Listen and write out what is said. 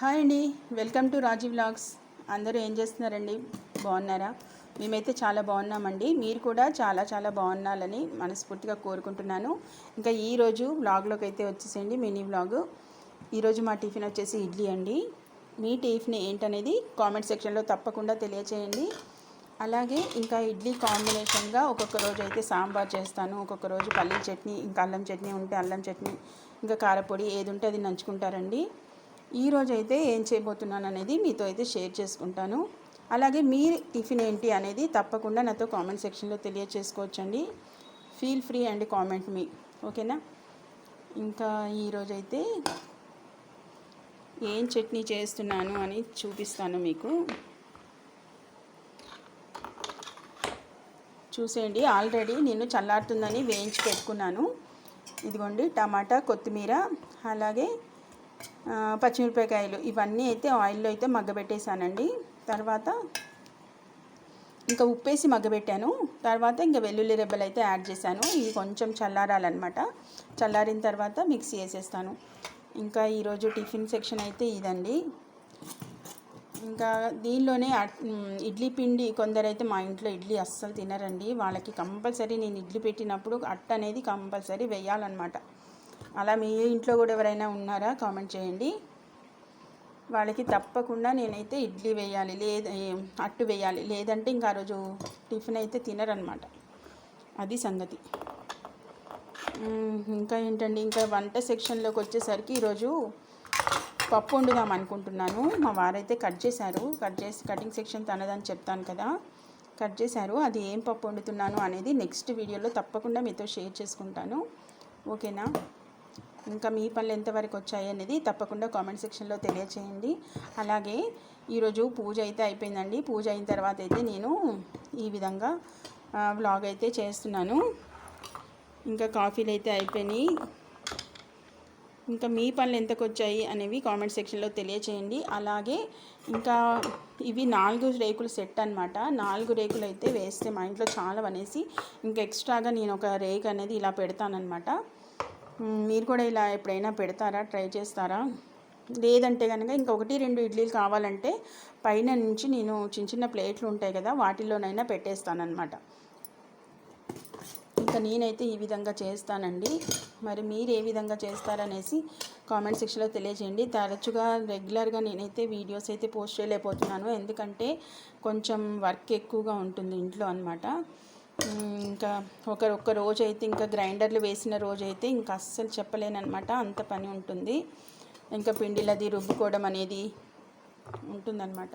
Hi అండి. Welcome to Rajeev vlogs. అందరూ ఏం చేస్తున్నారండి? బాగున్నారా? మేమైతే చాలా బాగున్నామండి. మీరు కూడా చాలా చాలా బాగున్నారని మనస్ఫూర్తిగా కోరుకుంటున్నాను. ఇంకా ఈరోజు వ్లాగ్లోకి అయితే వచ్చేసేయండి మినీ వ్లాగ్. ఈరోజు మా టిఫిన్ వచ్చేసి ఇడ్లీ అండి. మీ టిఫిన్ ఏంటనేది కామెంట్ సెక్షన్లో తప్పకుండా తెలియచేయండి. అలాగే ఇంకా ఇడ్లీ కాంబినేషన్గా ఒక్కొక్క రోజు అయితే సాంబార్ చేస్తాను. ఒక్కొక్క రోజు పల్లీ చట్నీ ఇంకా అల్లం చట్నీ ఉంటే అల్లం చట్నీ ఇంకా కారపొడి ఏది ఉంటే అది నంచుకుంటారండి. ఈరోజు అయితే ఏం చేయబోతున్నాను అనేది మీతో అయితే షేర్ చేసుకుంటాను. అలాగే మీ టిఫిన్ ఏంటి అనేది తప్పకుండా నాతో కామెంట్ సెక్షన్లో తెలియచేసుకోవచ్చండి. Feel free and comment me. ఓకేనా? ఇంకా ఈరోజు అయితే ఏం చట్నీ చేస్తున్నాను అని చూపిస్తాను మీకు. చూసేయండి ఆల్రెడీ నేను చల్లారుతుందని వేయించి పెట్టుకున్నాను. ఇదిగోండి టమాటా కొత్తిమీర అలాగే పచ్చిమిరపకాయలు. ఇవన్నీ అయితే ఆయిల్లో అయితే మగ్గబెట్టేశానండి. తర్వాత ఇంకా ఉప్పేసి మగ్గబెట్టాను. తర్వాత ఇంకా వెల్లుల్లి రెబ్బలు అయితే యాడ్ చేశాను. ఇది కొంచెం చల్లారాలన్నమాట. చల్లారిన తర్వాత మిక్సీ వేసేస్తాను. ఇంకా ఈరోజు టిఫిన్ సెక్షన్ అయితే ఇదండి. ఇంకా దీనిలోనే అట్- ఇడ్లీ పిండి కొందరైతే మా ఇంట్లో ఇడ్లీ అస్సలు తినరండి. వాళ్ళకి కంపల్సరీ నేను ఇడ్లీ పెట్టినప్పుడు అట్ట అనేది కంపల్సరీ వేయాలన్నమాట. అలా మీ ఇంట్లో కూడా ఎవరైనా ఉన్నారా? కామెంట్ చేయండి. వాళ్ళకి తప్పకుండా నేనైతే ఇడ్లీ వేయాలి. లేదు అట్టు వేయాలి. లేదంటే ఇంకా రోజు టిఫిన్ అయితే తినరనమాట. అది సంగతి. ఇంకా ఏంటండి? ఇంకా వంట సెక్షన్లోకి వచ్చేసరికి ఈరోజు పప్పు వండుదాం అనుకుంటున్నాను. మా వారైతే కట్ చేశారు. కట్ చేసి కటింగ్ సెక్షన్ తనదని చెప్తాను కదా. కట్ చేశారు. అది ఏం పప్పు వండుతున్నాను అనేది నెక్స్ట్ వీడియోలో తప్పకుండా మీతో షేర్ చేసుకుంటాను. ఓకేనా? ఇంకా మీ పనులు ఎంతవరకు వచ్చాయి అనేది తప్పకుండా కామెంట్ సెక్షన్లో తెలియచేయండి. అలాగే ఈరోజు పూజ అయితే అయిపోయిందండి. పూజ అయిన తర్వాత అయితే నేను ఈ విధంగా వ్లాగ్ అయితే చేస్తున్నాను. ఇంకా కాఫీలు అయితే అయిపోయినాయి. ఇంకా మీ పనులు ఎంతకు వచ్చాయి అనేవి కామెంట్ సెక్షన్లో తెలియచేయండి. అలాగే ఇంకా ఇవి నాలుగు రేకులు సెట్ అనమాట నాలుగు రేకులు అయితే వేస్తే మా ఇంట్లో చాలా అనేసి ఇంకా ఎక్స్ట్రాగా నేను ఒక రేక్ అనేది ఇలా పెడతానమాట మీరు కూడా ఇలా ఎప్పుడైనా పెడతారా? ట్రై చేస్తారా? లేదంటే కనుక ఇంకొకటి రెండు ఇడ్లీలు కావాలంటే పైన నుంచి నేను చిన్న చిన్న ప్లేట్లు ఉంటాయి కదా వాటిలోనైనా పెట్టేస్తానన్నమాట. ఇంకా నేనైతే ఈ విధంగా చేస్తానండి. మరి మీరు ఏ విధంగా చేస్తారనేసి కామెంట్ సెక్షన్లో తెలియజేయండి. తరచుగా రెగ్యులర్గా నేనైతే వీడియోస్ అయితే పోస్ట్ చేయలేకపోతున్నాను. ఎందుకంటే కొంచెం వర్క్ ఎక్కువగా ఉంటుంది ఇంట్లో అనమాట ఇంకా ఒక ఒక్క రోజు అయితే ఇంకా గ్రైండర్లు వేసిన రోజు అయితే ఇంకా అస్సలు చెప్పలేనమాట అంత పని ఉంటుంది. ఇంకా పిండిలది రుబ్బుకోవడం అనేది ఉంటుందన్నమాట.